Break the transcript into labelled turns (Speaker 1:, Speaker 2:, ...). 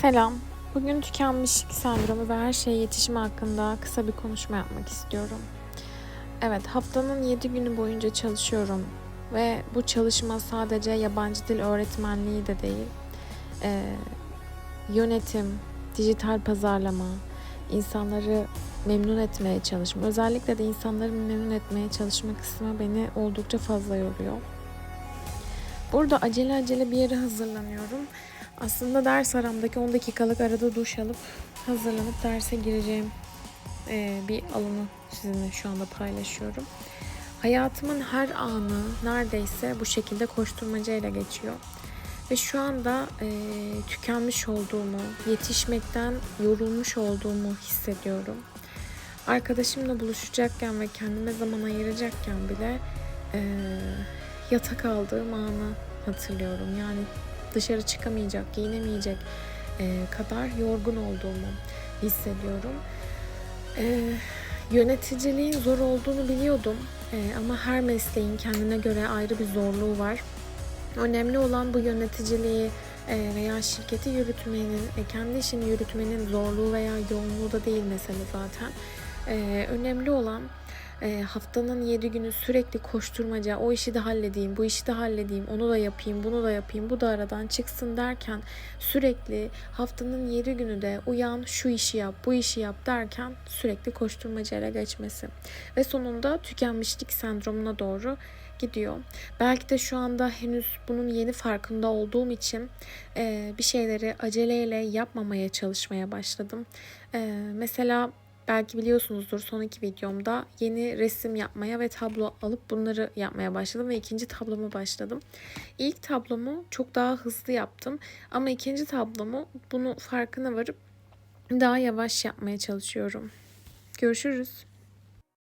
Speaker 1: Selam. Bugün tükenmişlik sendromu ve her şeye yetişme hakkında kısa bir konuşma yapmak istiyorum. Evet, haftanın 7 günü boyunca çalışıyorum ve bu çalışma sadece yabancı dil öğretmenliği de değil. Ee, yönetim, dijital pazarlama, insanları memnun etmeye çalışma, özellikle de insanları memnun etmeye çalışma kısmı beni oldukça fazla yoruyor. Burada acele acele bir yere hazırlanıyorum. Aslında ders aramdaki 10 dakikalık arada duş alıp hazırlanıp derse gireceğim eee, bir alanı sizinle şu anda paylaşıyorum. Hayatımın her anı neredeyse bu şekilde koşturmacayla geçiyor. Ve şu anda eee, tükenmiş olduğumu, yetişmekten yorulmuş olduğumu hissediyorum. Arkadaşımla buluşacakken ve kendime zaman ayıracakken bile eee, yatak aldığım anı hatırlıyorum. Yani dışarı çıkamayacak, giyinemeyecek e, kadar yorgun olduğumu hissediyorum. E, yöneticiliğin zor olduğunu biliyordum E, ama her mesleğin kendine göre ayrı bir zorluğu var. Önemli olan bu yöneticiliği e, veya şirketi yürütmenin, e, kendi işini yürütmenin zorluğu veya yoğunluğu da değil mesele zaten. E, önemli olan e, haftanın 7 günü sürekli koşturmaca, o işi de halledeyim, bu işi de halledeyim, onu da yapayım, bunu da yapayım, bu da aradan çıksın derken sürekli haftanın 7 günü de uyan şu işi yap, bu işi yap derken sürekli koşturmacayla geçmesi ve sonunda tükenmişlik sendromuna doğru gidiyor. Belki de şu anda henüz bunun yeni farkında olduğum için e, bir şeyleri aceleyle yapmamaya çalışmaya başladım. E, mesela Belki biliyorsunuzdur son iki videomda yeni resim yapmaya ve tablo alıp bunları yapmaya başladım ve ikinci tabloma başladım. İlk tablomu çok daha hızlı yaptım ama ikinci tablomu bunu farkına varıp daha yavaş yapmaya çalışıyorum. Görüşürüz.